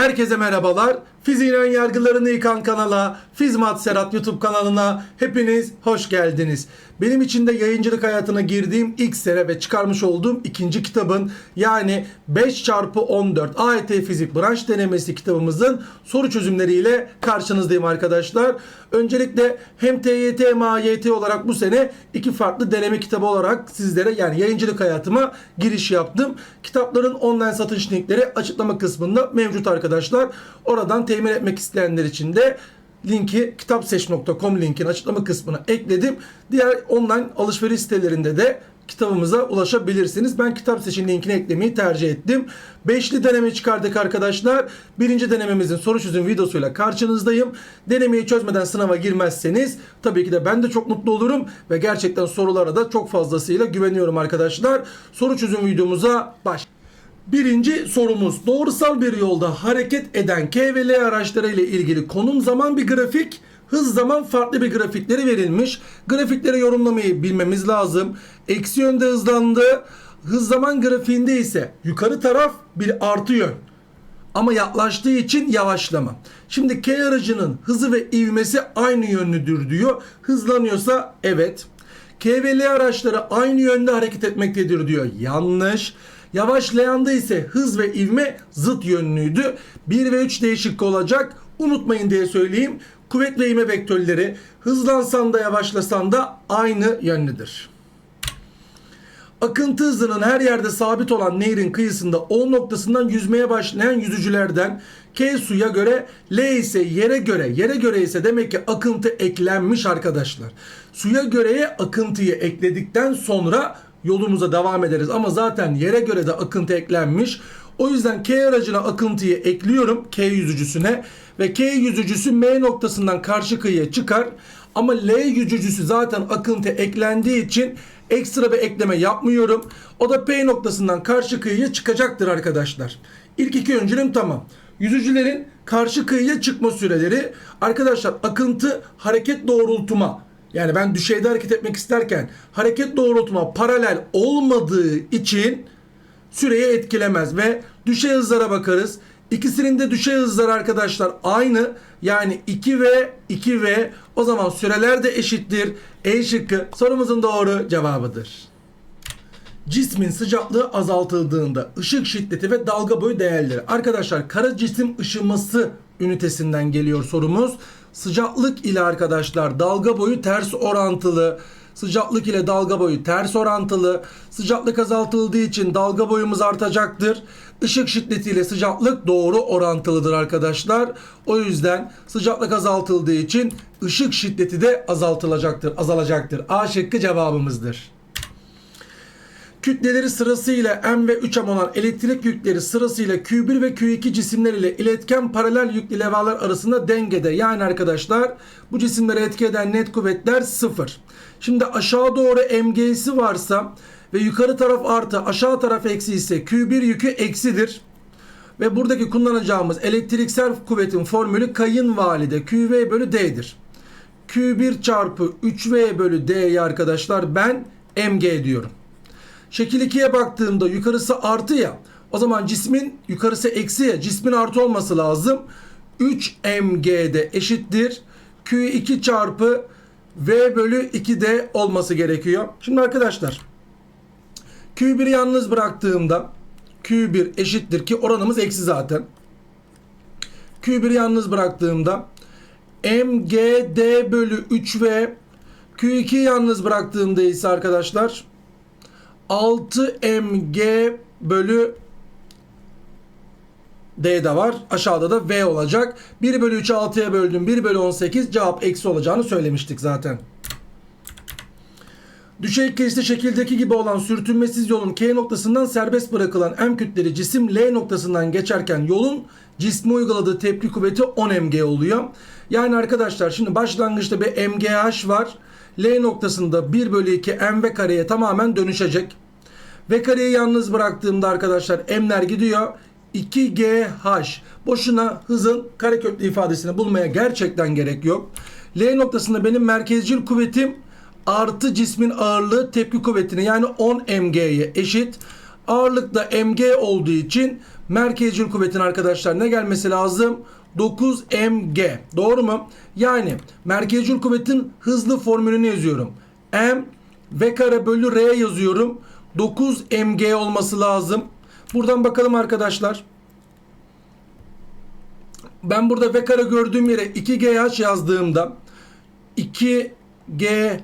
Herkese merhabalar. Fiziğin ön yargılarını yıkan kanala, Fizmat Serhat YouTube kanalına hepiniz hoş geldiniz. Benim için de yayıncılık hayatına girdiğim ilk sene ve çıkarmış olduğum ikinci kitabın yani 5 çarpı 14 AYT Fizik Branş Denemesi kitabımızın soru çözümleriyle karşınızdayım arkadaşlar. Öncelikle hem TYT hem AYT olarak bu sene iki farklı deneme kitabı olarak sizlere yani yayıncılık hayatıma giriş yaptım. Kitapların online satış linkleri açıklama kısmında mevcut arkadaşlar. Oradan temin etmek isteyenler için de linki kitapseç.com linkin açıklama kısmına ekledim. Diğer online alışveriş sitelerinde de kitabımıza ulaşabilirsiniz. Ben kitap seçin linkini eklemeyi tercih ettim. Beşli deneme çıkardık arkadaşlar. Birinci denememizin soru çözüm videosuyla karşınızdayım. Denemeyi çözmeden sınava girmezseniz tabii ki de ben de çok mutlu olurum ve gerçekten sorulara da çok fazlasıyla güveniyorum arkadaşlar. Soru çözüm videomuza baş. Birinci sorumuz doğrusal bir yolda hareket eden K ve L araçları ile ilgili konum zaman bir grafik hız zaman farklı bir grafikleri verilmiş. Grafikleri yorumlamayı bilmemiz lazım. Eksi yönde hızlandı. Hız zaman grafiğinde ise yukarı taraf bir artı yön. Ama yaklaştığı için yavaşlama. Şimdi K aracının hızı ve ivmesi aynı yönlüdür diyor. Hızlanıyorsa evet. K ve L araçları aynı yönde hareket etmektedir diyor. Yanlış. Yavaşlayanda ise hız ve ivme zıt yönlüydü. 1 ve 3 değişik olacak. Unutmayın diye söyleyeyim. Kuvvet ve ivme vektörleri hızlansan da yavaşlasan da aynı yönlüdür. Akıntı hızının her yerde sabit olan nehrin kıyısında O noktasından yüzmeye başlayan yüzücülerden K suya göre L ise yere göre yere göre ise demek ki akıntı eklenmiş arkadaşlar. Suya göreye akıntıyı ekledikten sonra yolumuza devam ederiz ama zaten yere göre de akıntı eklenmiş. O yüzden K aracına akıntıyı ekliyorum K yüzücüsüne ve K yüzücüsü M noktasından karşı kıyıya çıkar. Ama L yüzücüsü zaten akıntı eklendiği için ekstra bir ekleme yapmıyorum. O da P noktasından karşı kıyıya çıkacaktır arkadaşlar. İlk iki öncülüm tamam. Yüzücülerin karşı kıyıya çıkma süreleri arkadaşlar akıntı hareket doğrultuma yani ben düşeyde hareket etmek isterken hareket doğrultuma paralel olmadığı için süreyi etkilemez ve düşey hızlara bakarız. İkisinin de düşey hızları arkadaşlar aynı. Yani 2 ve 2 ve o zaman süreler de eşittir. E şıkkı sorumuzun doğru cevabıdır. Cismin sıcaklığı azaltıldığında ışık şiddeti ve dalga boyu değerleri. Arkadaşlar kara cisim ışıması ünitesinden geliyor sorumuz. Sıcaklık ile arkadaşlar dalga boyu ters orantılı. Sıcaklık ile dalga boyu ters orantılı. Sıcaklık azaltıldığı için dalga boyumuz artacaktır. Işık şiddetiyle sıcaklık doğru orantılıdır arkadaşlar. O yüzden sıcaklık azaltıldığı için ışık şiddeti de azaltılacaktır, azalacaktır. A şıkkı cevabımızdır. Kütleleri sırasıyla M ve 3M olan elektrik yükleri sırasıyla Q1 ve Q2 cisimler ile iletken paralel yüklü levhalar arasında dengede. Yani arkadaşlar bu cisimlere etki eden net kuvvetler sıfır. Şimdi aşağı doğru MG'si varsa ve yukarı taraf artı aşağı taraf eksi ise Q1 yükü eksidir. Ve buradaki kullanacağımız elektriksel kuvvetin formülü kayınvalide QV bölü D'dir. Q1 çarpı 3V bölü D'yi arkadaşlar ben MG diyorum. Şekil 2'ye baktığımda yukarısı artı ya. O zaman cismin yukarısı eksi ya. Cismin artı olması lazım. 3 mg'de eşittir. Q2 çarpı V bölü 2'de olması gerekiyor. Şimdi arkadaşlar Q1'i yalnız bıraktığımda Q1 eşittir ki oranımız eksi zaten. Q1'i yalnız bıraktığımda MGD bölü 3V Q2'yi yalnız bıraktığımda ise arkadaşlar 6 mg bölü D de var. Aşağıda da V olacak. 1 bölü 3'ü 6'ya böldüm. 1 bölü 18 cevap eksi olacağını söylemiştik zaten. Düşey kesişte şekildeki gibi olan sürtünmesiz yolun K noktasından serbest bırakılan M kütleli cisim L noktasından geçerken yolun cisme uyguladığı tepki kuvveti 10 mg oluyor. Yani arkadaşlar şimdi başlangıçta bir mgh var. L noktasında 1 bölü 2 mv kareye tamamen dönüşecek. V kareyi yalnız bıraktığımda arkadaşlar m'ler gidiyor. 2GH. Boşuna hızın kareköklü ifadesini bulmaya gerçekten gerek yok. L noktasında benim merkezcil kuvvetim artı cismin ağırlığı tepki kuvvetine yani 10 mg'ye eşit. Ağırlık da mg olduğu için merkezcil kuvvetin arkadaşlar ne gelmesi lazım? 9 mg. Doğru mu? Yani merkezcil kuvvetin hızlı formülünü yazıyorum. M v kare bölü r yazıyorum. 9 mg olması lazım. Buradan bakalım arkadaşlar. Ben burada v kare gördüğüm yere 2gh yazdığımda 2gh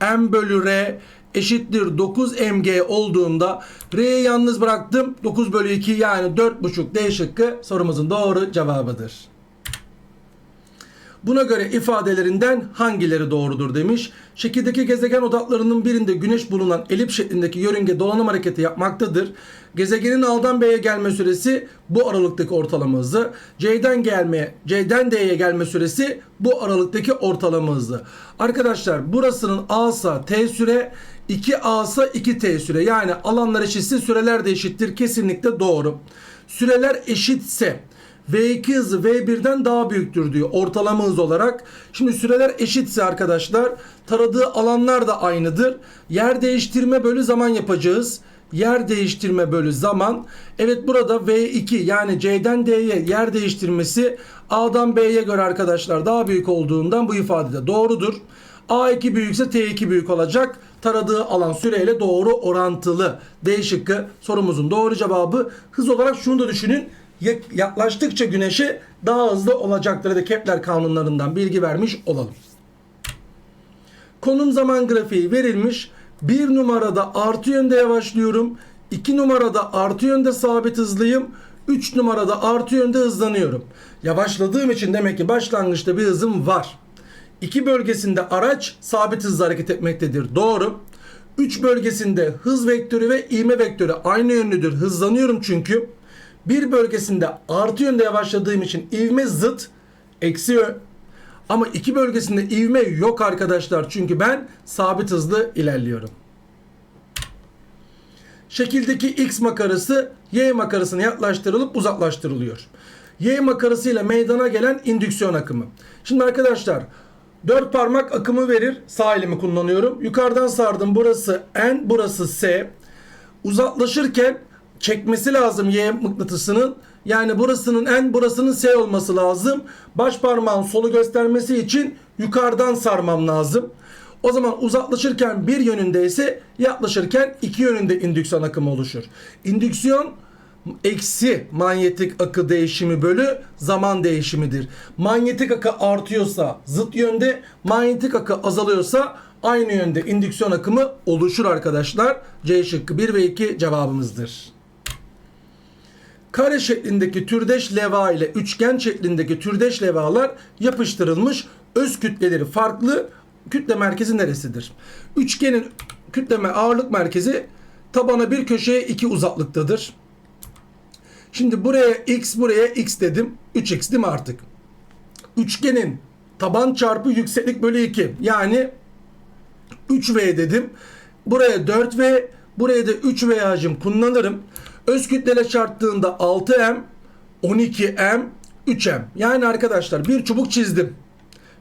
m bölü r eşittir 9 mg olduğunda r'yi yalnız bıraktım. 9 bölü 2 yani 4,5 D şıkkı sorumuzun doğru cevabıdır. Buna göre ifadelerinden hangileri doğrudur demiş. Şekildeki gezegen odaklarının birinde güneş bulunan elip şeklindeki yörünge dolanım hareketi yapmaktadır. Gezegenin A'dan B'ye gelme süresi bu aralıktaki ortalama hızı. C'den gelmeye, C'den D'ye gelme süresi bu aralıktaki ortalama hızı. Arkadaşlar burasının A'sa T süre, 2A'sa 2T süre. Yani alanlar eşitse süreler de eşittir. Kesinlikle doğru. Süreler eşitse V2 hızı V1'den daha büyüktür diyor ortalama hız olarak. Şimdi süreler eşitse arkadaşlar taradığı alanlar da aynıdır. Yer değiştirme bölü zaman yapacağız. Yer değiştirme bölü zaman. Evet burada V2 yani C'den D'ye yer değiştirmesi A'dan B'ye göre arkadaşlar daha büyük olduğundan bu ifade de doğrudur. A2 büyükse T2 büyük olacak. Taradığı alan süreyle doğru orantılı. D şıkkı sorumuzun doğru cevabı. Hız olarak şunu da düşünün yaklaştıkça güneşe daha hızlı olacaktır da Kepler kanunlarından bilgi vermiş olalım. Konum zaman grafiği verilmiş. Bir numarada artı yönde yavaşlıyorum. 2 numarada artı yönde sabit hızlıyım. 3 numarada artı yönde hızlanıyorum. Yavaşladığım için demek ki başlangıçta bir hızım var. 2 bölgesinde araç sabit hızla hareket etmektedir. Doğru. 3 bölgesinde hız vektörü ve ivme vektörü aynı yönlüdür. Hızlanıyorum çünkü. Bir bölgesinde artı yönde yavaşladığım için ivme zıt eksi. Ama iki bölgesinde ivme yok arkadaşlar. Çünkü ben sabit hızlı ilerliyorum. Şekildeki x makarası y makarasına yaklaştırılıp uzaklaştırılıyor. Y makarası ile meydana gelen indüksiyon akımı. Şimdi arkadaşlar dört parmak akımı verir. Sağ elimi kullanıyorum. Yukarıdan sardım. Burası N, burası S. Uzaklaşırken çekmesi lazım Y mıknatısının. Yani burasının N, burasının S olması lazım. Baş parmağın solu göstermesi için yukarıdan sarmam lazım. O zaman uzaklaşırken bir yönünde ise yaklaşırken iki yönünde indüksiyon akımı oluşur. İndüksiyon eksi manyetik akı değişimi bölü zaman değişimidir. Manyetik akı artıyorsa zıt yönde, manyetik akı azalıyorsa aynı yönde indüksiyon akımı oluşur arkadaşlar. C şıkkı 1 ve 2 cevabımızdır. Kare şeklindeki türdeş leva ile üçgen şeklindeki türdeş levalar yapıştırılmış. Öz kütleleri farklı. Kütle merkezi neresidir? Üçgenin kütleme ağırlık merkezi tabana bir köşeye 2 uzaklıktadır. Şimdi buraya x buraya x dedim. 3x değil mi artık? Üçgenin taban çarpı yükseklik bölü 2. Yani 3v dedim. Buraya 4v buraya da 3v hacim kullanırım. Öz kütlele çarptığında 6m 12m 3m. Yani arkadaşlar bir çubuk çizdim.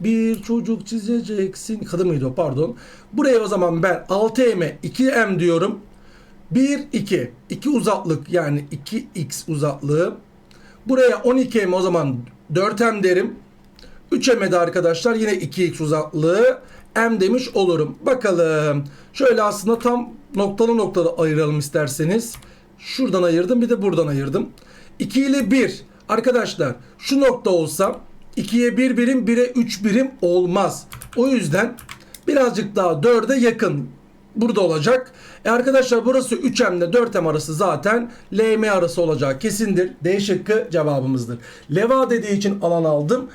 Bir çocuk çizeceksin. Kadın mıydı o pardon. Buraya o zaman ben 6m'e 2m diyorum. 1, 2. 2 uzaklık yani 2x uzaklığı. Buraya 12m o zaman 4m derim. 3m'e de arkadaşlar yine 2x uzaklığı m demiş olurum. Bakalım. Şöyle aslında tam noktalı noktalı ayıralım isterseniz. Şuradan ayırdım bir de buradan ayırdım. 2 ile 1. Arkadaşlar şu nokta olsa 2'ye 1 birim 1'e 3 birim olmaz. O yüzden birazcık daha 4'e yakın burada olacak. E arkadaşlar burası 3M ile 4M arası zaten LM arası olacağı kesindir. D şıkkı cevabımızdır. Leva dediği için alan aldım.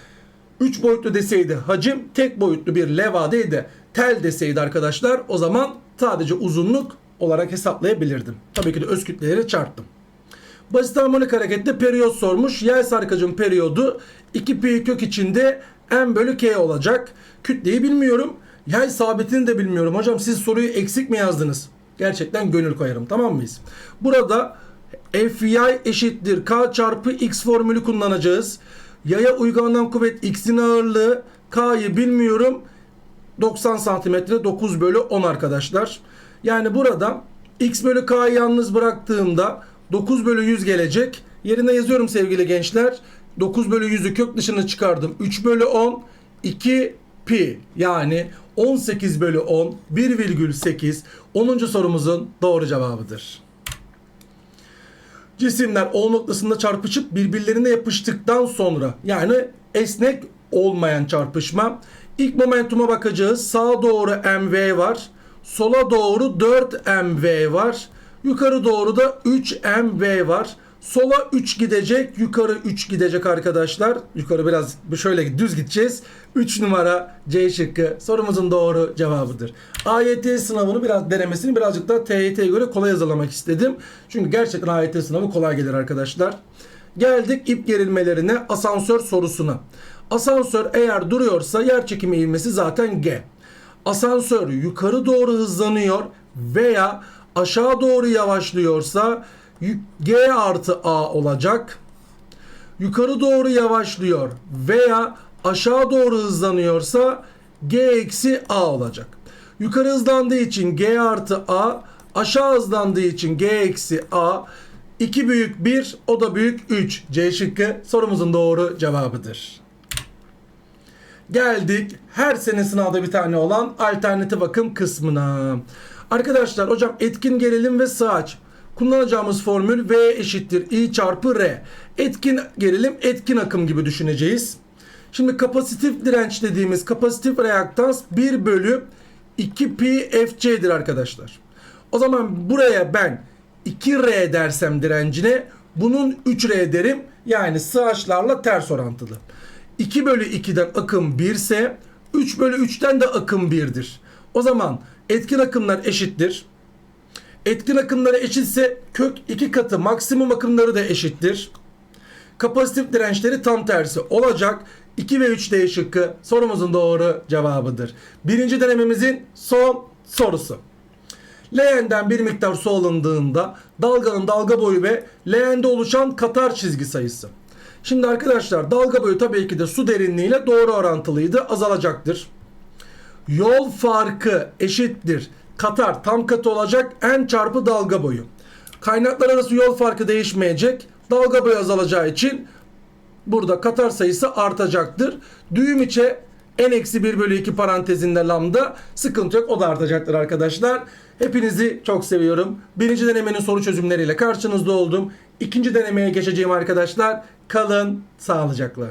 3 boyutlu deseydi hacim, tek boyutlu bir leva değil de tel deseydi arkadaşlar o zaman sadece uzunluk olarak hesaplayabilirdim. Tabii ki de öz kütleleri çarptım. Basit harmonik harekette periyot sormuş. Yay sarkacın periyodu 2 pi kök içinde m bölü k olacak. Kütleyi bilmiyorum. Yay sabitini de bilmiyorum. Hocam siz soruyu eksik mi yazdınız? Gerçekten gönül koyarım. Tamam mıyız? Burada f yay eşittir k çarpı x formülü kullanacağız. Yaya uygulanan kuvvet x'in ağırlığı k'yı bilmiyorum. 90 santimetre 9 bölü 10 arkadaşlar. Yani burada x bölü k'yı yalnız bıraktığımda 9 bölü 100 gelecek. Yerine yazıyorum sevgili gençler. 9 bölü 100'ü kök dışına çıkardım. 3 bölü 10 2 pi yani 18 bölü 10 1,8 10. sorumuzun doğru cevabıdır. Cisimler O noktasında çarpışıp birbirlerine yapıştıktan sonra yani esnek olmayan çarpışma. İlk momentuma bakacağız. Sağa doğru mv var. Sola doğru 4 mv var. Yukarı doğru da 3 mv var. Sola 3 gidecek, yukarı 3 gidecek arkadaşlar. Yukarı biraz şöyle düz gideceğiz. 3 numara C şıkkı sorumuzun doğru cevabıdır. AYT sınavını biraz denemesini birazcık da TYT'ye göre kolay hazırlamak istedim. Çünkü gerçekten AYT sınavı kolay gelir arkadaşlar. Geldik ip gerilmelerine, asansör sorusuna. Asansör eğer duruyorsa yer çekimi ivmesi zaten G. Asansör yukarı doğru hızlanıyor veya aşağı doğru yavaşlıyorsa G artı A olacak. Yukarı doğru yavaşlıyor veya aşağı doğru hızlanıyorsa G eksi A olacak. Yukarı hızlandığı için G artı A, aşağı hızlandığı için G eksi A. 2 büyük 1, o da büyük 3. C şıkkı sorumuzun doğru cevabıdır. Geldik her sene sınavda bir tane olan alternatif akım kısmına. Arkadaşlar hocam etkin gerilim ve sağaç. Kullanacağımız formül V eşittir I çarpı R. Etkin gerilim etkin akım gibi düşüneceğiz. Şimdi kapasitif direnç dediğimiz kapasitif reaktans 1 bölü 2 pi FC'dir arkadaşlar. O zaman buraya ben 2R dersem direncine bunun 3R derim. Yani sığaçlarla ters orantılı. 2 bölü 2'den akım 1 ise 3 bölü 3'ten de akım 1'dir. O zaman etkin akımlar eşittir. Etkin akımları eşitse kök 2 katı maksimum akımları da eşittir. Kapasitif dirençleri tam tersi olacak. 2 ve 3 D şıkkı sorumuzun doğru cevabıdır. Birinci denememizin son sorusu. Leğenden bir miktar su alındığında dalganın dalga boyu ve leğende oluşan katar çizgi sayısı. Şimdi arkadaşlar dalga boyu tabii ki de su derinliğiyle doğru orantılıydı azalacaktır. Yol farkı eşittir. Katar tam katı olacak n çarpı dalga boyu. Kaynaklar arası yol farkı değişmeyecek. Dalga boyu azalacağı için burada katar sayısı artacaktır. Düğüm içe n-1 bölü 2 parantezinde lambda sıkıntı yok o da artacaktır arkadaşlar. Hepinizi çok seviyorum. Birinci denemenin soru çözümleriyle karşınızda oldum. İkinci denemeye geçeceğim arkadaşlar. Kalın sağlıcakla.